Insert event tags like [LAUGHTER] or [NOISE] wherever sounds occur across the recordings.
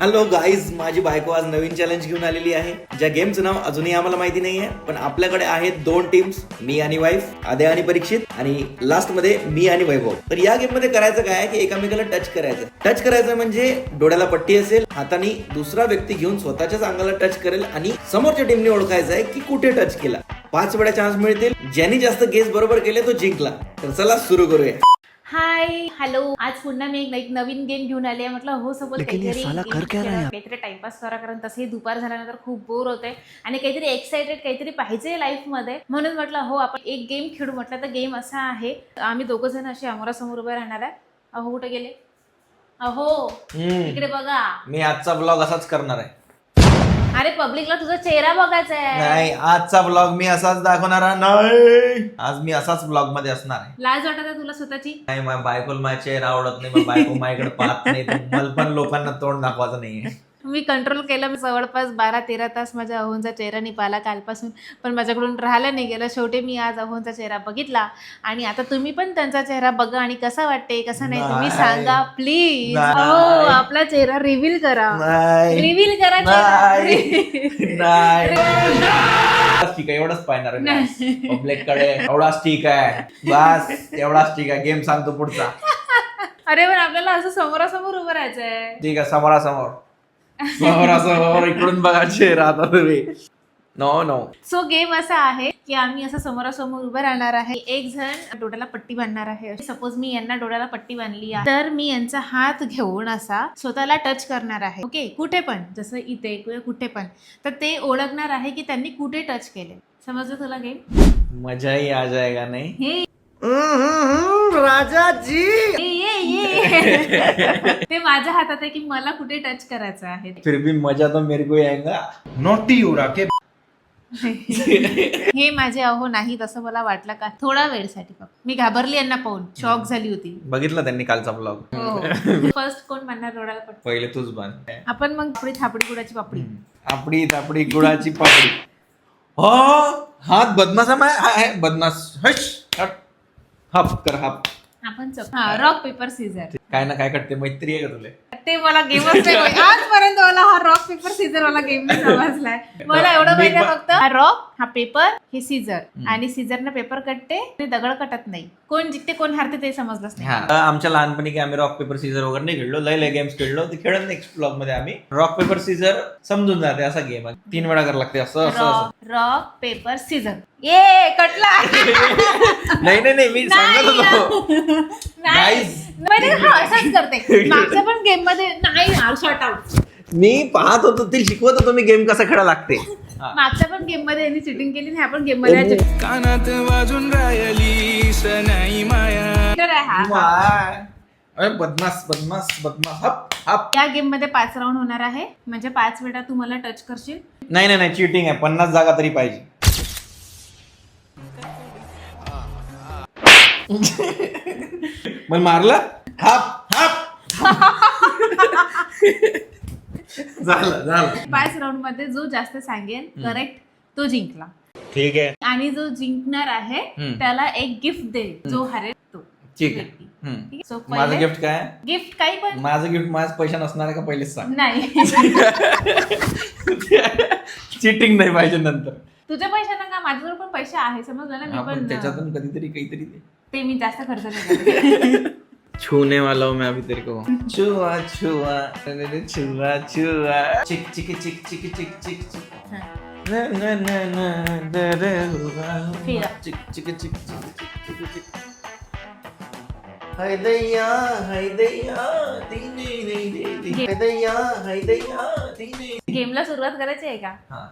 Hello guys माझी बायको आज नवीन चॅलेंज घेऊन आलेली आहे. ज्या गेमचं नाव अजूनही आम्हाला माहिती नाहीये पण आपल्याकडे आहेत दोन टीम्स मी आणि वाईफ आद्या आणि परीक्षित. आणि लास्टमध्ये मी आणि वैभव. तर या गेममध्ये करायचं काय की एकामेकाला टच करायचं. टच करायचं म्हणजे डोळ्याला पट्टी असेल हाताने दुसरा व्यक्ती घेऊन स्वतःच्याच अंगाला टच करेल आणि समोरच्या टीमने ओळखायचं आहे की कुठे टच केला. पाच वेळा चान्स मिळतील. ज्यांनी जास्त गेस बरोबर केले तो जिंकला. तर चला सुरू करूया. हाय हॅलो आज पुन्हा मी एक नवीन गेम घेऊन आली आहे. म्हटलं हो सोबत ये काहीतरी साला कर game क्या रहा है खेळा, काहीतरी टाइमपास करा कारण तसंही दुपार झाल्यानंतर खूप बोर होते आणि काहीतरी एक्साइटेड काहीतरी पाहिजे लाईफमध्ये. म्हणून म्हटलं हो आपण एक गेम खेळू. म्हटलं तर गेम असा आहे. आम्ही दोघं जण असे अमोरासमोर उभे राहणार आहे. अहो कुठे गेले? अहो इकडे बघा. मी आजचा ब्लॉग असाच करणार आहे. अरे पब्लिकला तुझा चेहरा बघायचा आहे. नाही आजचा ब्लॉग मी असाच दाखवणार आहे. नाही. आज मी असाच ब्लॉगमध्ये असणार आहे. लाज वाटत आहे तुला स्वतःची? नाही माझ्या बायकोला माझा चेहरा आवडत नाही माझ्या बायको माझ्याकडे पाहत नाही. मला पण लोकांना तोंड दाखवायचं नाहीये. मी कंट्रोल केलं. मी जवळपास बारा तेरा तास माझ्या अहोंचा चेहरा नाही पाहिला कालपासून. पण माझ्याकडून राहिलं नाही गेलं. शेवटी मी आज अहोंचा चेहरा बघितला. आणि आता तुम्ही पण त्यांचा चेहरा बघा आणि कसा वाटते कसा नाही तुम्ही. सांगा प्लीज. हो आपला चेहरा रिव्हील करा. रिव्हील करा ठीक आहे एवढंच पाहणार पब्लिककडे एवढाच ठीक आहे. बस एवढाच ठीक आहे. गेम सांगतो पुढचा. [LAUGHS] अरे पण आपल्याला असं समोरासमोर उभं राहायचंय. ठीक आहे समोरासमोर. [LAUGHS] समोरासमोर इकडून बघा चेहरा आता तुम्ही. नो नो सो गेम असा आहे की आम्ही असं समोरासमोर उभं राहणार आहे. एक जण डोळ्याला पट्टी बांधणार आहे. सपोज मी यांना डोळ्याला पट्टी बांधली आहे. तर मी यांचा हात घेऊन असा स्वतःला टच करणार आहे. ओके कुठे पण जसं इथे किंवा कुठे पण तर ते ओळखणार आहे की त्यांनी कुठे टच केले समजलं तुला गेम मजा ही आ जाएगा नहीं? हे राजा जी ये, ये, ये. [LAUGHS] ते माझ्या हातात आहे की मला कुठे टच करायचं आहे फिर भी मजा तो मेरे को ही आएगा. नोटी हो रहा के हे माझे अहो नाही तसं मला वाटलं का थोडा वेळसाठी फक्त मी घाबरली यांना पाहून. शॉक झाली होती. बघितलं त्यांनी कालचा ब्लॉग फर्स्ट [LAUGHS] कोण म्हणणार डोळ्याला पट्टी पहिले तूच बांध आपण मग थोडी थापडी गुडाची पापडी. आपडी तापडी गुळाची पापडी. हो हात बदमाश हा, आहे, बदमाश हश हट. हाफ कर हाफ आपण चप हा रॉक पेपर सीझर काय ना काय करते? मैत्री आहे का तुले? ते मला गेमच नाही माहिती. आजपर्यंत मला हा रॉक पेपर सीझर मला गेम समजलाय. मला एवढं मी माहिती आहे फक्त हा रॉक हा पेपर हे सीझर आणि सीझरनं पेपर कटते आणि दगड कटत नाही. कोण जिंकते कोण हारते ते समजलंच नाही. हा. आमच्या लहानपणी की आम्ही रॉक पेपर सीझर वगैरे नाही खेळलो. लय लय गेम्स खेळलो. ते खेळत नेक्स्ट ब्लॉगमध्ये आम्ही. रॉक पेपर सीझर समजून जाते असा गेम आहे. तीन वेळा करावं लागते असं असं असं. रॉक रॉक पेपर सीझर ये कटला. [LAUGHS] नाही नाही नाही मी सांगत होतो. [LAUGHS] नाही. Guys. म्हणजे हा असंच करते. [LAUGHS] मागच्या पण गेममध्ये नाही शॉर्ट आउट मी पाहत होतो ते शिकवत होतो मी गेम कसा खेळा लागते. [LAUGHS] हा. मागच्या पण गेममध्ये यांनी चिटिंग केली आणि ह्या पण गेममध्ये कानात वाजून राहिली सनाई माया. cheater आहे हा. अरे बदमास बदमास बदमास हप हप. या गेममध्ये पाच राऊंड होणार आहे. म्हणजे पाच वेळा तू मला टच करशील? नाही नाही नाही चिटिंग आहे. पन्नास जागा तरी पाहिजे. [LAUGHS] मग मारलं? Half half. झालं झालं. पाच राऊंडमध्ये जो जास्त सांगेल करेक्ट तो जिंकला. ठीक आहे. आणि जो जिंकणार आहे हम्म. त्याला एक गिफ्ट दे जो हरेल तो. ठीक आहे. व्यक्ती. हम्म. ठीक आहे? So माझं पहिले गिफ्ट काय गिफ्ट काही पण. माझं गिफ्ट माझ्या पैसे नसणार आहे का पहिलेच सांग. नाही. [LAUGHS] चिटिंग नाही पाहिजे नंतर. तुझ्या पैशांना का? माझ्याजवळ पण पैसे आहे समजलं ना? मी आपण पण त्याच्यातून कधीतरी काहीतरी दे. ते मी जास्त खर्च नाही करत. छूने वाला हूँ मैं अभी तेरे को छुआ छुआ अरे छुआ छुआ चिक चिक चिक चिक चिक चिक चिक हा. ना ना ना ना हुआ फिर. चिक चिक चिक चिक चिक चिक चिक हाय दैया हाय दैया दीने नहीं दे दी हाय दैया हाय दैया दीने गेमला सुरुवात करायची आहे का हाँ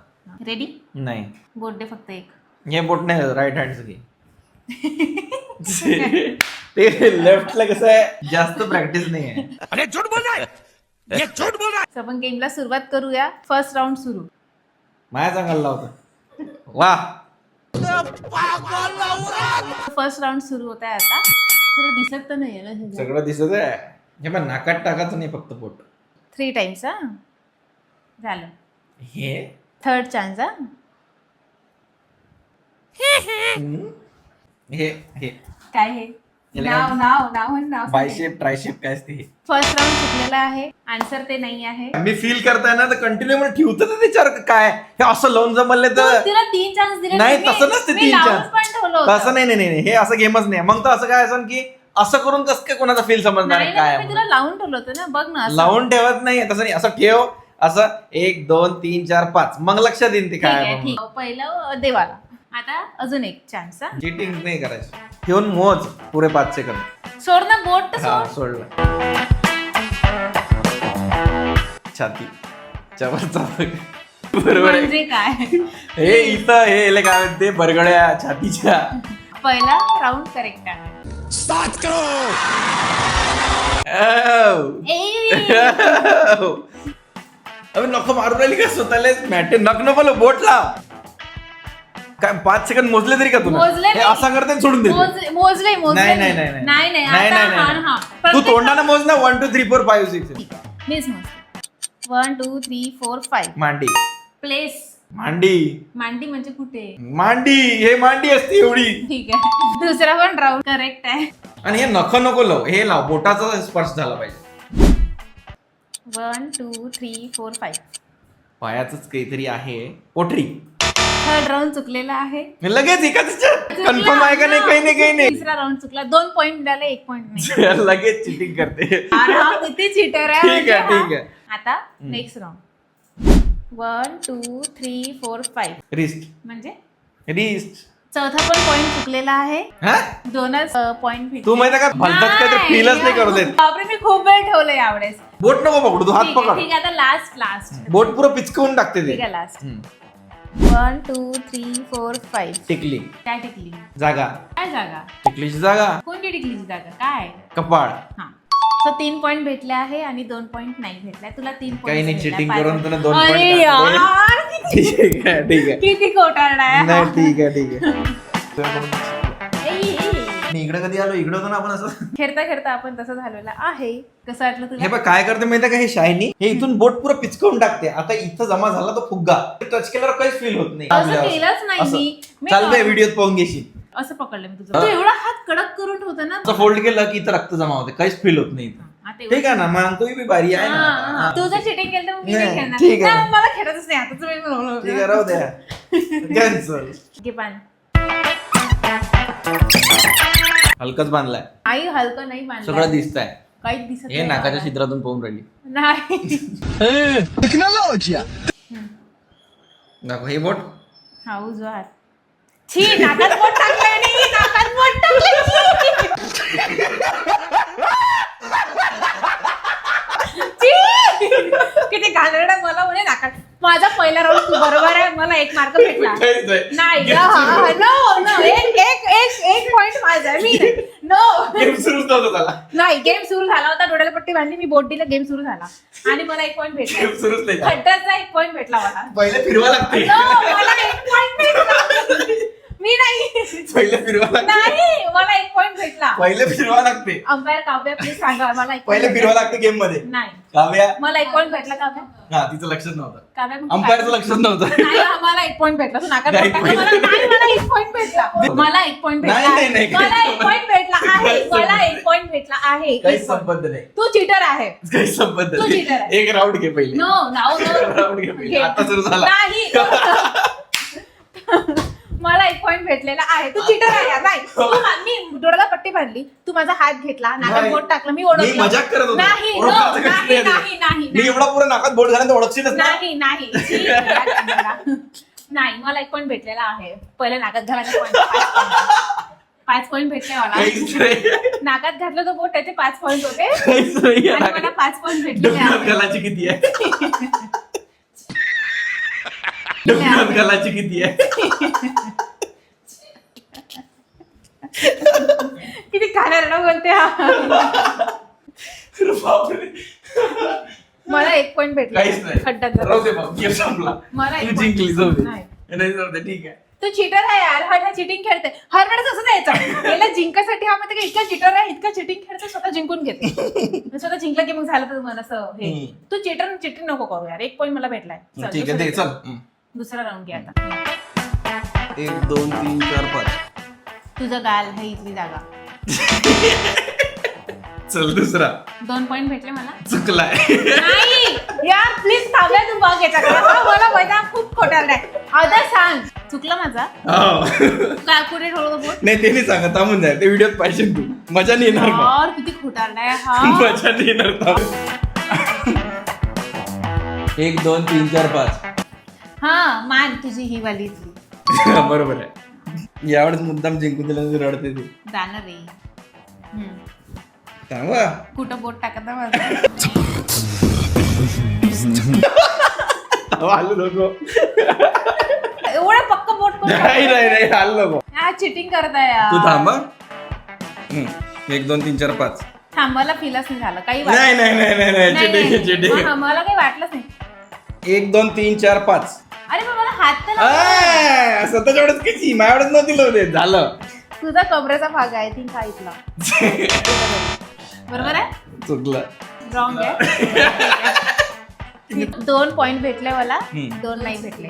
रेडी नहीं बोट दे फक्त एक ये बोट नाही राईट हँड की [LAUGHS] ते लेफ्टला कसं आहे? जास्त प्रॅक्टिस नाही आहे. अरे झूठ बोल रहा है ये झूठ बोल रहा आपण गेमला सुरुवात करूया. फर्स्ट राऊंड सुरू. माया चांगला होता वा! फर्स्ट राऊंड सुरू होत आहे आता. तुला दिसत तर नाही ना सगळं दिसत आहे. हे पण नाकात टाकायचं नाही फक्त पोट. थ्री टाइम्स हा? झालं. हे? थर्ड चान्स हा? हम्म. हे हे. काय हे? नाव नाव नाव नाव बायशेप ट्रायशेप काय असते फर्स्ट राऊंड चुकलेला आहे. आन्सर ते नाही आहे. मी फील करताय ना तर कंटिन्यू मला ठेवतं तर त्याच्यावर काय? हे असं लावून जमले तू- तर तिला तीन चान्स दिले नाही मी- तसं नसते मी तीन लावून चान्स पण ठेवलं होतं. तसं नाही नाही नाही हे असं गेमच नाही. मग तर असं काय असं की असं करून कसं काय कोणाचा फील समजणार नाही काय? तुला लावून ठेवलं होतं ना. बघ ना असं. लावून ठेवत नाही. तसं नाही. असं ठेव. असं एक दोन तीन चार पाच. मग लक्षात येईल ते ठीक काय आहे आहे. ठीक पहिलं देवाला. आता अजून एक चान्स हा. चिटिंग नाही करायची. ठेवून मोज पुरे पाच सेकंद सोड ना बोट तर हा सोड. सोडलं. छाती. च्यावरचा बरोबर आहे. म्हणजे काय? हे इथं हे काय म्हणते? बरगड्या छातीच्या. पहिला राऊंड करेक्ट आहे औ. ए, अबे नको मारू राहिली का? स्वतःला मॅटे नक नको बोल बोट लाव काय पाच सेकंद मोजले तरी का तुला मोजले हे नाही. असा करते आणि सोडून दे मोज- मोजले मोजले. नाही. नाही नाही. नाही नाही नाही आता नाही, नाही. हा तू प्रत्येक- तोंडानं मोज ना one two three four five six मीच मोजते. One two three four five मांडी. प्लेस मांडी. मांडी म्हणजे कुठे? मांडी. हे मांडी असते एवढी. ठीक आहे. दुसरा पण राऊंड करेक्ट आहे. आणि हे नख नको लाव. हे लाव. बोटाचा स्पर्श झाला पाहिजे. One two three four five पायाच काहीतरी आहे. पोटरी. थर्ड राऊंड चुकलेला आहे. लगेच एका कन्फर्म आहे का नाही काही नाही काही नाही. तिसरा राऊंड चुकला. दोन पॉईंट मिळाले एक पॉईंट नाही. [LAUGHS] लगेच चिटिंग करते. अरे हा किती चिटर आहे ठीक म्हणजे आहे, हा. ठीक आहे. आता next round one two three four five wrist म्हणजे? रिस्ट चौथा पण पॉईंट चुकलेला आहे. हा? दोनच पॉईंट तू माहिती का? भलतात काय तर फीलच नाही करू देत. बापरे मी खूप वेळ ठेवलं यावेळेस. बोट नको पकडू तू हात ठीक आहे पकड. ठीक आहे आता लास्ट लास्ट बोट पुरं पिचकवून टाकते ठीक ते आहे last hmm. One two three four five. टिकली. काय टिकली? जागा. काय जागा? टिकलीची जागा. कोणती टिकलीची जागा? काय? कपाळ. हा. सो तीन पॉईंट भेटले आहे आणि दोन पॉईंट नाही भेटलाय. तुला तीन काही नाही, भेटलाय. करून तुला दोन point टाकले. यार, किती- ठीक आहे ठीक आहे. किती कोटारडा आहे. नाही हा. ठीक आहे ठीक आहे. [LAUGHS] मी इकडे कधी आलो इकडे होतो ना आपण असं खेळता खेळता आपण तसं झालेलं आहे. कसं वाटलं हे तुला बघ काय करते माहिती का हे शायनी? हे इथून बोट पुरं पिचकवून टाकते. आता इथं जमा झाला तो फुग्गा. टच केल्यावर काहीच फील होत नाही. असं आपल्यावर. केलंच नाही असं. मी. मी चालतंय व्हिडिओत पाहून घेशील. असं पकडलं मी तुझं. तू एवढा हात कडक करून ठेवतो ना. असं फोल्ड केलं की इथं रक्त जमा होते. काहीच फील होत नाही इथं. ठीक आहे ना? मग तू बी बारी आहे हा, हा. ना तू जर चिटिंग केलं तर मी नाही, नाही खेळणार. ठीक आहे. नाही, मला खेळतच नाही. आता तुम्ही. ठीक आहे राहू द्या. [LAUGHS] कॅन्सल घे हलकच बांधलाय. आई हलकं नाही बांधलं सगळं दिसतंय. काहीच दिसत हे नाही नाकाच्या मला. छिद्रातून पाहून राहिली. नाही. दाखव हे बोट. हा उजवा हात छी नाकात बोट टाकलंय नाही नाकात बोट टाकलंय. छी! छी! किती घाणेरडं मला म्हणे नाकात माझा पहिला राऊंड तू बरोबर आहे मला एक मार्क भेटला. [LAUGHS] नाही. ग, हा, हा, no, no. एक एक एक एक पॉइंट माझा आहे. मी नो गेम सुरूच नव्हतं त्याला नाही गेम सुरू झाला होता डोळ्याला पट्टी बांधली मी बोट दिलं गेम सुरू झाला. आणि मला एक पॉइंट भेटला. सुरूच नाही झाला. खड्ड्याचा एक पॉइंट भेटला मला. पहिले फिरवा लागते. मला एक पॉइंट भेटला. मी नाही. पहिले फिरवा लागते. नाही. पहिले फिरवा लागते. अंपायर काव्या प्लीज सांगा. मला एक पहिले फिरवा. लागते गेममध्ये नाही. काव्या. मला एक पॉइंट भेटला काव्या? हा तिचं लक्षच नव्हतं. काव्या मग अंपायरचं काय? लक्षच नव्हतं. नाही मला एक पॉइंट भेटला. तू नाही, टाकलं. मला नाही मला एक पॉइंट भेटला. मला एक पॉइंट नाही, नाही, नाही, भेटला मला एक पॉइंट भेटला आहे. मला एक पॉइंट भेटला आहे. काहीच एक point. संबंध नाही. तू चिटर आहे. काही संबंध तू नाही. cheater आहे. एक राऊंड घे पहिले. नो नाव राऊंड घे पहिले. आता सुरू झाला. नाही. [LAUGHS] मला एक पॉइंट भेटलेला आहे. तू चिटर आहे यार. नाही. तू मा- मी डोळ्याला पट्टी बांधली. तू माझा हात घेतला. नाकात नाही. बोट टाकलं. मी मी ओळखलं मजाक करत होतो. नाही no, ओळखायचं कसं नाही नाही नाही. नाही मी एवढा पुरा नाकात बोट घालून ओळखशीलच ना? नाही नाही. [LAUGHS] नाही मला एक पॉइंट भेटलेला आहे. पहिले नाकात घालायला point. पाच पॉइंट भेटले मला. काहीच नाही. नाकात घातलं तो बोट त्याचे पाच पॉइंट होते. काहीच नाही. आणि मला पाच पॉइंट भेटलेले डोक्यात आहे घालायची किती आहे? [LAUGHS] डोक्यात घालायची [LAUGHS] किती आहे? किती बोलते हा? अरे बापरे. मला एक पॉइंट भेटला. काहीच नाही. खड्ड्यात राहू दे बाप गेम संपला. मला एक तू जिंकली जाऊ दे. नाही. नाही जाऊ दे ठीक आहे. तू चिटर आहे यार. हा चिटिंग खेळते हर वेळेस असं द्यायचं याला जिंकासाठी हा माहिती का इतका चिटर आहे इतका चिटिंग खेळते स्वतः जिंकून घेते स्वतः जिंकला की मग झालं तर मला असं हे. हम्म. तू चिटर चिटिंग नको करू यार. एक पॉइंट मला भेटलाय. चल, ठीक आहे दे दुसरा- चल. हम्म. दुसरा राऊंड घे आता. एक दोन तीन चार पाच. तुझं गाल आहे इथली जागा. चल दुसरा. दोन पॉइंट भेटले मला. चुकलाय. नाही यार प्लीज थांबल्या तू बघ हा, मला मैदा खूप आहे आता सांग. चुकला माझा? हो. काय पुढे ठेवलं नाही ते नाही सांगत थांबून जाय ते व्हिडिओत पाहिजे तू. मजा नाही येणार. यार किती खोटारला आहे हा. मजा नाही येणार. एक दोन तीन चार पाच. हा मान तुझी ही वाली इथली [LAUGHS] बरोबर आहे. यावेळेस मुद्दाम जिंकून दिलं रडते तू. जाणार रे हम्म. सांगा कुठं बोट टाकत ना माझं? आलो नको. एवढं पक्क बोट कोण नाही नाही नाही आलो नको. हा चिटिंग करत आहे यार. तू थांब. हं. एक दोन तीन चार पाच. थांबायला फीलच नाही झालं. काही नाही वाटलं नाही. नाही नाही नाही नाही, चिटिंग. चिटिंग मला काही वाटलंच नाही. एक दोन तीन चार पाच. अरे पण मला हात तर लावला. आ, स्वतःच्या एवढंच किती माझ्या एवढंच नव्हती लावले झालं. तुझा कमरेचा भाग आहे थिंक हा इथला बरोबर आहे? चुकलं. रॉंग आहे. [LAUGHS] दोन पॉइंट भेटले मला हम्म. दोन नाही भेटले.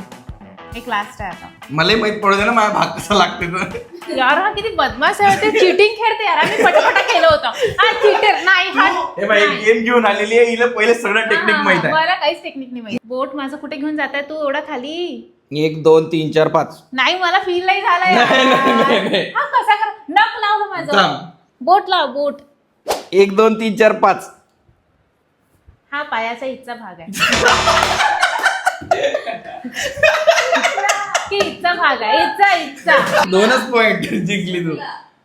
एक लास्ट आहे आता. मलाही माहीत पडू दे ना माझा भाग कसा लागते तर यार हा किती बदमाश आहे ते चिटिंग खेळते यार. आम्ही पटापटा केलं होतं. हा चिटर नाही हा हे बाई नाही. गेम घेऊन आलेली आहे. हिला पहिले सगळं टेक्निक हा, माहीत आहे. मला काहीच टेक्निक नाही माहिती. बोट माझं कुठे घेऊन जात तू एवढा खाली. एक दोन तीन चार पाच. नाही मला फील नाही झाला नाही, नाही, नाही, यार. नाही. हा कसा कर नक लावलं माझं. थांब. बोट लाव बोट. एक दोन तीन चार पाच. हा पायाचा इथचा भाग आहे. [LAUGHS] की इथचा भाग आहे. इथचा दोनच पॉइंट जिंकली तू.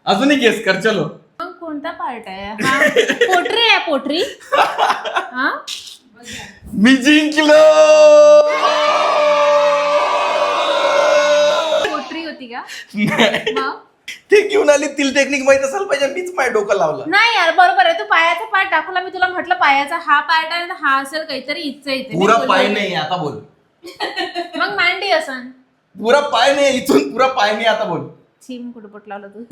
अजूनही गेस कर चलो. मग कोणता पार्ट आहे? हा पोटरी आहे पोटरी. हा? मी जिंकलो! पोटरी होती का? नाही. मग? ते घेऊन आली तिला टेक्निक माहीत असायला पाहिजे मीच माझ्या डोकं लावलं. नाही यार बरोबर आहे. तू पायाचा पार्ट दाखवला मी तुला म्हटलं पायाचा हा पार्ट आहे हा असेल काहीतरी इथचं इथे. मी पुरा बोलले. पाय. नाही आता बोल. मग मांडी असन. पुरा पाय नाही इथून पुरा पाय नाही आता बोल. छीम कुठं बोट लावलं तू?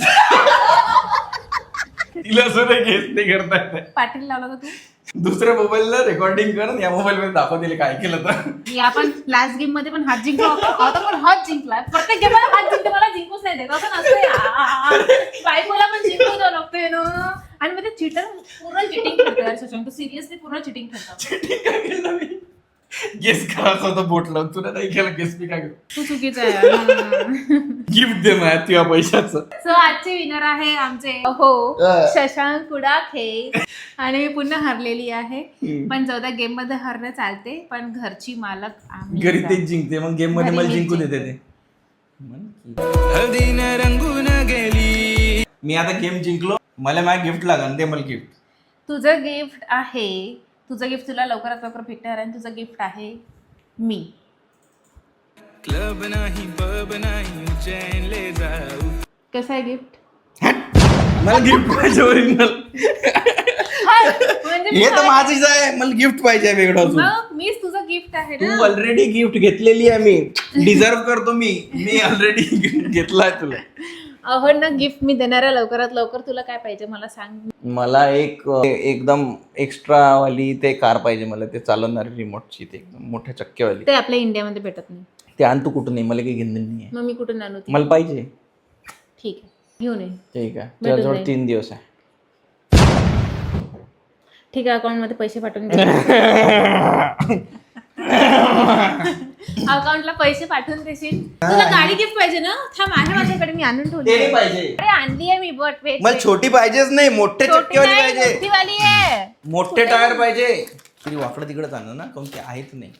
तिला सुद्धा गेस नाही करता येत. पाटील लावला का तू? दुसऱ्या मोबाईलला रेकॉर्डिंग कर आणि या मोबाईल मध्ये दाखव तिला काय केलं तर. आपण लास्ट गेममध्ये पण हात जिंकलो आता पण हात जिंकला प्रत्येक गेमला हात जिंकते मला जिंकूच नाही देत. असं नसतं यार. बायकोला पण जिंकू द्यावं लागतंय ना आणि मग ते चिटर पूर्ण चिटिंग खेळतो यार सुशांत. तू सिरियसली पूर्ण चिटिंग खेळतो गेस करायचं होतं बोट लावून तुला नाही केलं गेस मी काय तू चुकीचं आहे. गिफ्ट दे माझ्या तुझ्या पैशाचं सो आजचे विनर आहे आमचे हो अं. शशांक कुडाखे आणि मी पुन्हा हरलेली आहे हम्म. पण चौदा गेममध्ये हरणं चालते पण घरची मालक आम्ही घरी तेच जिंकते मग गेममध्ये घरी मला मीच जिंकू. देते ते म्हण की. हळदीनं रंगून गेली मी आता गेम जिंकलो मला माझ्या गिफ्ट लागन दे मला गिफ्ट तुझं गिफ्ट आहे तुझं गिफ्ट तुला लवकरात लवकर भेटणार आणि तुझं गिफ्ट आहे मी. क्लब नाही पब नाही उज्जैनले जाऊ. कसं आहे गिफ्ट मला गिफ्ट पाहिजे ओरिजिनल म्हणजे हे तर काय- माझीच आहे. मला गिफ्ट पाहिजे वेगळं अजून. मग मीच तुझं गिफ्ट आहे तू ना. ऑलरेडी गिफ्ट घेतलेली आहे मी. डिझर्व करतो मी. मी ऑलरेडी गिफ्ट [LAUGHS] घेतलाय तुला. अहो ना गिफ्ट मी देणार आहे लवकरात लवकर तुला काय पाहिजे मला सांग. मला एक एकदम एक्स्ट्रा वाली ते कार पाहिजे मला ते चालवणारी रिमोटची ते एकदम मोठ्या चक्क्यावाली ते आपल्या इंडियामध्ये भेटत नाही. ते आण तू कुठं नाही मला काही घेणं नाही आहे मग मी कुठून आणू ती? मला पाहिजे. ठीक आहे. घेऊन ये. ठीक आहे. तुझ्याजवळ. तीन दिवस आहे. ठीक आहे अकाउंटमध्ये पैसे पाठवून दे. [LAUGHS] अकाउंटला पैसे पाठवून देशील? तुला गाडी गिफ्ट पाहिजे ना? थांब आहे माझ्याकडे मी आणून ठेवली. ते नाही आहे. पाहिजे. अरे आणली आहे मी बट वेट मला छोटी पाहिजेच नाही मोठे चक्केवाली पाहिजे. वाली आहे. मोठे टायर पाहिजे. तरी वाकडं तिकडे जाणं ना काऊन ते आहेच नाही.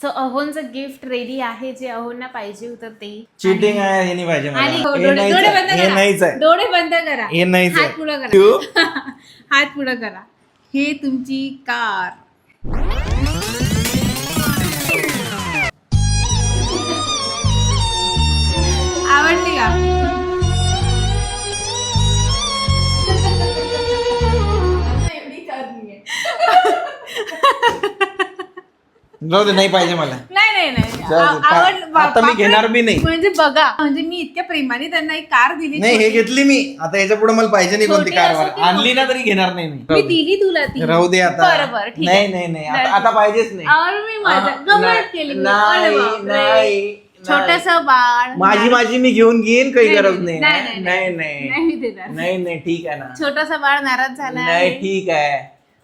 सो अहोनचं गिफ्ट रेडी आहे जे अहोंना पाहिजे होतं ते. चिटिंग आहे हे नाही पाहिजे आणि हो, मला हे डोळे नाहीच डोळे आहे. बंद हे नाहीच करा आहे. डोळे बंद करा. हे नाहीच हात. पुढं? करा. [LAUGHS] हात पुढं करा. हे तुमची कार. आवडली का? जाऊ दे नाही पाहिजे मला. नाही नाही नाही. जाऊ दे. आ- आवड- आता मी बापरे. घेणार बी नाही. म्हणजे बघा म्हणजे मी इतक्या प्रेमाने त्यांना एक कार दिली नाही हे घेतली मी. आता याच्यापुढे मला पाहिजे नाही कोणती छोटी कार असो की आणली ना तरी घेणार नाही मी. मी दिली तुला ती. राहू दे आता. बरोबर ठीक नाही आहे. नाही नाही. आता आता पाहिजेच नाही. मी माझा आ, गंमत नाही, केली मी. नाही अरे बापरे. नाही. छोटस बाळ. माझी माझी मी घेऊन घेईन काही गरज नाही, नाही. नाही, नाही नाही नाही. मी देणार. नाही नाही ठीक आहे ना. छोटस बाळ नाराज झाला नाही ठीक आहे.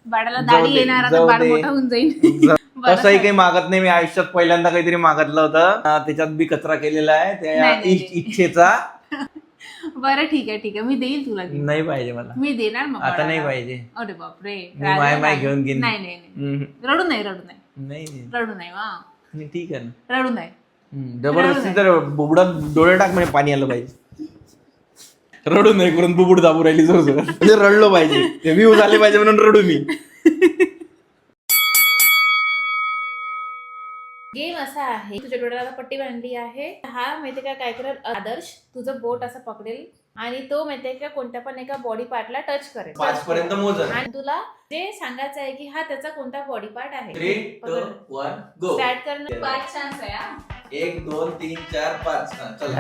बाळाला दाढी येणार आता बाळ. मोठा होऊन जाईल. [LAUGHS] [LAUGHS] तसंही. काही मागत नाही मी आयुष्यात पहिल्यांदा काहीतरी मागितलं होतं. त्याच्यात बी कचरा केलेला आहे त्या. इच्छेचा. [LAUGHS] बरं ठीक आहे ठीक आहे. मी देईल तुला. नाही पाहिजे मला. मी देणार मग आता नाही. पाहिजे. अरे बापरे. मी माय माय घेऊन घेईन नाही नाही. रडू नाही रडू नाही. नाही नाही. रडू नाही वा. ठीक आहे ना. रडू नाही. जबरदस्ती तर बुबडात डोळे टाक म्हणजे पाणी आलं पाहिजे. रडू नाही करून बुबुड दाबू राहिली जोर जोर म्हणजे रडलो पाहिजे. ते व्ह्यू झाले पाहिजे म्हणून रडू मी. गेम असा आहे तुझ्या डोळ्याला पट्टी बांधली आहे. हा माहितीये का काय करेल? आदर्श तुझं बोट असं पकडेल आणि तो माहितीये का कोणत्या पण एका बॉडी पार्टला टच करेल. पाच पर्यंत आणि तुला ते सांगायचं आहे की हा त्याचा कोणता बॉडी पार्ट आहे. Three two one go start करणं. पाच चान्स आहे हा. एक दोन तीन चार पाच. हा, चला.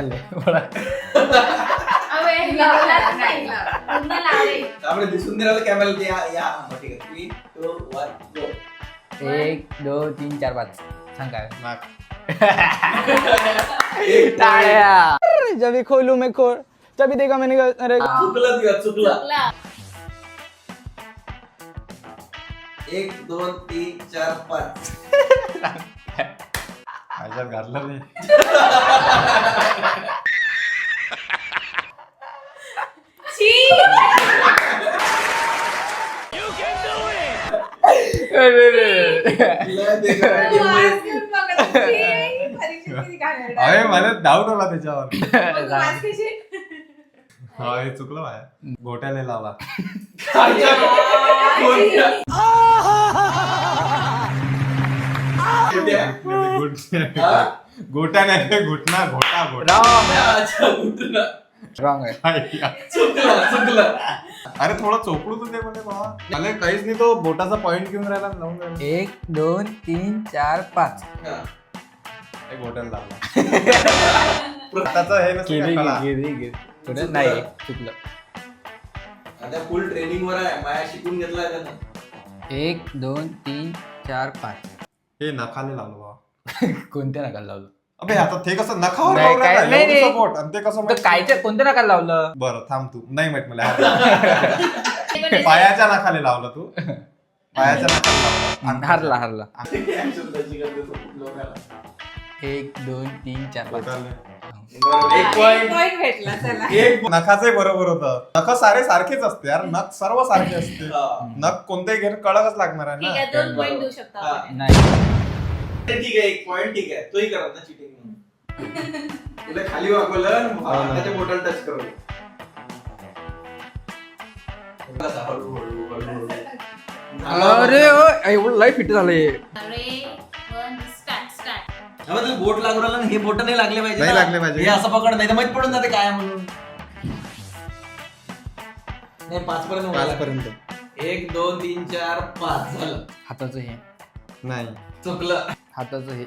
अबे, लावलाच नाही. पुन्हा लावले. त्यामुळे दिसून नाही राहिलं कॅमेरा ते या- या. हा, ठीक आहे. थ्री टू वन गो एक दोन तीन चार पाच. सांग काय? [LAUGHS] एक. जब भी खोलू मैं खोल तभी देखा मैंने कहा, अरे चुकलं तुझं, चुकलं. चुकला. एक दोन तीन चार पाच. [LAUGHS] ह्याच्यात घातलं नाही. अरे मला डाऊट आला त्याच्यावर? हा हे चुकलं माझ्या गोट्याने लावला कोणत्या? हा? गोट्याने घुटना घोटा घोटा. अच्छा, उठलं. रॉंग आहे. काय? यार. चुकलं चुकलं. अरे थोडा चोपडू तर दे म्हणे बाबा. अरे काहीच नाही तो बोटाचा पॉइंट घेऊन राहिला आणि लावून राहिला. एक दोन तीन चार पाच. हा. हे गोट्याला लावला त्याचं हे नसतं का कला? थोडं नाही चुकलं. आता फुल ट्रेनिंग वर आहे माया शिकून घेतलाय त्यानं. एक दोन तीन चार पाच. हे नखाने लावलं बाबा. [LAUGHS] कोणत्या नकाल लावलं? अबे आता ते कसं नखावर नाही, काय-? नाही, नाही. आणि ते कसं तर माहीत? कायच्या कोणत्या नकाल लावलं? बरं थांब तू. नाही माहीत मला. [LAUGHS] पायाच्या नाखाने लावलं तू. पायाच्या [LAUGHS] नाखाने लावलं. हरला हरला. लोकाला. एक दोन तीन चार पाच. एक भेटला चला नखाचे बरोबर होतं. नख सारे सारखेच असते यार. नख सर्व सारखे असते. नख कोणतेही घेर कडकच लागणार आहे ठीक आहे ना दोन पॉईंट देऊ शकतो हा. आपण. नाही. ठीक आहे एक पॉइंट ठीक आहे. तोही करत ना चिटिंग तुला खाली वाकवलं हाताच्या बोटाला टच करू. अरे एवढं लय फिट झालंय. अरे वन स्टार्ट स्टार्ट मग तुला बोट लागू राहिला ना हे बोट नाही लागले पाहिजे नाही ना. लागले पाहिजे. हे असं पकड नाही तर माहीत पडून जाते काय म्हणून. नाही पाच पर्यंत व्हायला. पर्यंत एक दोन तीन चार पाच. झालं. हाताचं हे. नाही चुकलं. हाताचं हे.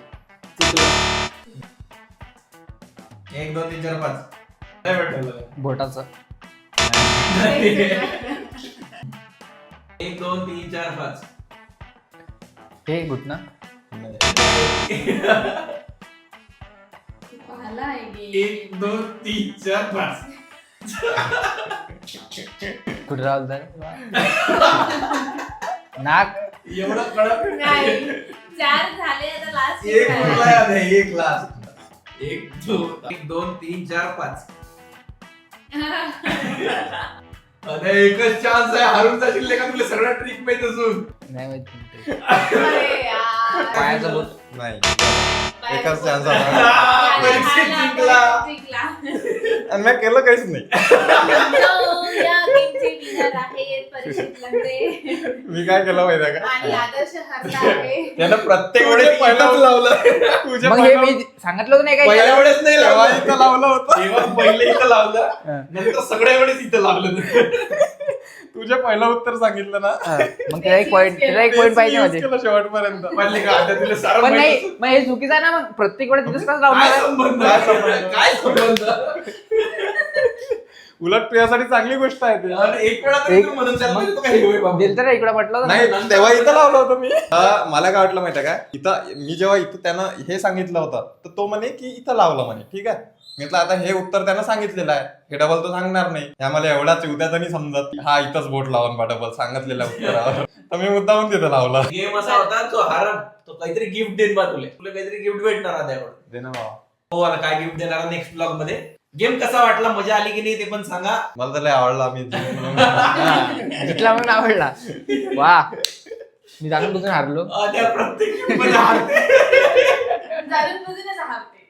एक दोन तीन चार पाच. भेटलं बोटाचं. एक दोन तीन चार पाच. हे घुटना एक दोन तीन चार पाच. कुठं राहिलं नाक. एवढं कडक नाही. चार झाले आता लास्ट एक उरलाय आता, एक लास्ट एक दोन एक दोन तीन चार पाच. आता एकच चान्स आहे. हारून जाशील का तुला सगळ्या ट्रिक माहीत असून. नाही माहिती अरे. पायाचं बोट नाही. एकच. हा, परीक्षेत जिंकला. जिंकला. आणि मी केलं काहीच नाही. विनर आहेत मी काय केलं माहिती का? आणि आदर्श हरला [LAUGHS] आहे. त्यानं प्रत्येक वेळेस पहिलंच पहिलंच लावलं. तुझ्या मग हे पहिलं- मी सांगितलं होतं नाही पहिल्या काय वेळेस नाही तेव्हा लावलं इथं लावलं होतं. तेव्हा पहिले इथं लावलं. हा. नंतर सगळ्या वेळेस इथं लावलं. तुझे पहिलं उत्तर सांगितलं ना. हा, मग त्याला एक पॉईंट त्याला एक पॉईंट पाहिजे use केलं शेवटपर्यंत. म्हणले का? आता तुला सारं पण माहीत नाही मग हे चुकीचं आहे ना मग प्रत्येक वेळेस तिथेच कसं काय लावणार संबंध? काय संबंध? काय संबंध? उलट तुझ्यासाठी चांगली गोष्ट आहे ती. एक वेळा तरी तू म्हणून चाल तो बाबा. तर इकडे म्हटलं. नाही तेव्हा इथं लावलं होतं मी हा, मला काय वाटलं माहितीये काय इथं मी जेव्हा इथं त्यानं हे सांगितलं होतं तर तो म्हणे की इथं लावलं म्हणे ठीक आहे म्हटलं आता हे उत्तर त्यानं सांगितलेलं आहे हे डबल तो सांगणार नाही ह्या मला एवढाच उद्याच नाही समजत हा इथंच बोट लावून बा डबल सांगितलेल्या उत्तरावर [LAUGHS] तर मी मुद्दाहून तिथं लावला गेम असा होता जो हारण तो काहीतरी गिफ्ट देईन बा तुला तुला काहीतरी गिफ्ट भेटणार आता यावर. दे ना. हो आता काय गिफ्ट देणार नेक्स्ट ब्लॉगमध्ये गेम कसा वाटला? मजा आली की नाही ते पण सांगा. मला तर लय आवडला मी. [LAUGHS] जिंकलो. म्हणून आवडला. वा. मी जाणून बुजून हारलो. अं, त्या प्रत्येक game मध्ये हारते. जाणून बुजूनच हारते.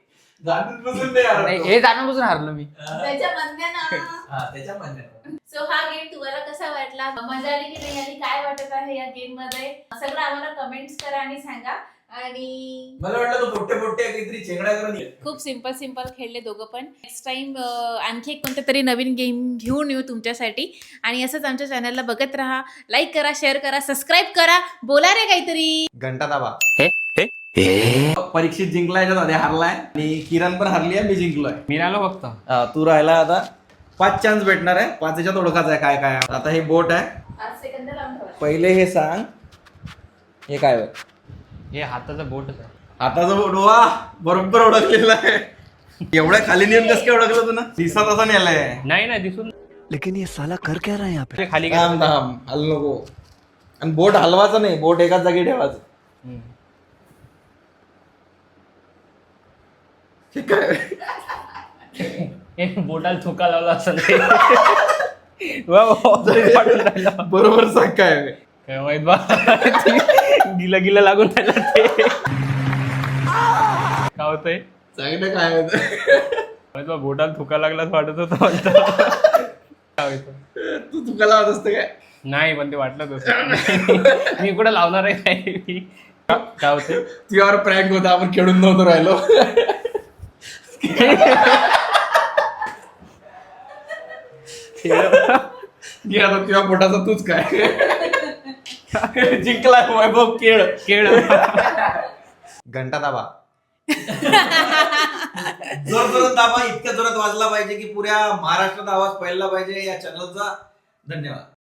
जाणून बसून नाही हारत. नाही तो. हे जाणून बुजून हारलो मी. त्याच्या म्हणण्यानं हा, त्याच्या म्हणण्यानं. सो हा गेम तुम्हाला कसा वाटला? मजा आली की नाही? आणि काय वाटत आहे या गेममध्ये? सगळं आम्हाला कमेंट्स करा आणि सांगा. आणि मला वाटलं तो पोट्टे पोट्टे काहीतरी चेंगड्या करून. खूप सिंपल सिंपल खेळले दोघं पण. नेक्स्ट टाइम आणखी एक कोणत्या तरी नवीन गेम घेऊन येऊ तुमच्यासाठी. आणि असंच आमच्या चॅनलला बघत राहा. लाईक करा शेअर करा सबस्क्राईब करा. बोला रे काहीतरी. घंटा दाबा. परीक्षित जिंकला याच्यात आधी हारलाय. आणि किरण पण हारली आहे मी जिंकलोय. मी राहिलो फक्त. हा, तू राहिला आता. पाच चान्स भेटणार आहे. पाच याच्यात ओळखायचं आहे काय काय. आहे. आता हे बोट आहे. पहिले हे सांग. हे काय होय? हे हाताचं बोटच आहे हाताचं बोट वा बरोबर ओळखलेलं आहे. एवढ्या खाली नेऊन कसं काय ओळखलं तू ना दिसत असं नेलंय. नाही नाही दिसून लेकिन ये साला कर क्या रहा है यहाँ पे? खाली थांब थांब हल नको. आणि बोट हलवायचं नाही बोट एकाच जागी ठेवायचं. हे काय? हे बोटाला थुका लावला असं. [LAUGHS] बरोबर सांग काय? काय माहीत बा. गिला गिला लागून राहिलं ते. काय होतंय? ना काय होतं. बोटाला थुका लागला असं वाटत होतं. काय? तू तुका लावत असतं काय? नाही पण ते वाटलं तसं मी कुठं लावणार आहे काय? काय होते तुझ्यावर प्रँक होता आपण खेळून नव्हतो राहिलो. तुझ्या पोटाचा तूच काय? जिंकलाय वैभव केळ केळ घंटा दाबा [LAUGHS] जोर जोरात दाबा इतक्या जोरात वाजला पाहिजे की पुऱ्या महाराष्ट्रात आवाज फैलला पाहिजे या चॅनलचा धन्यवाद.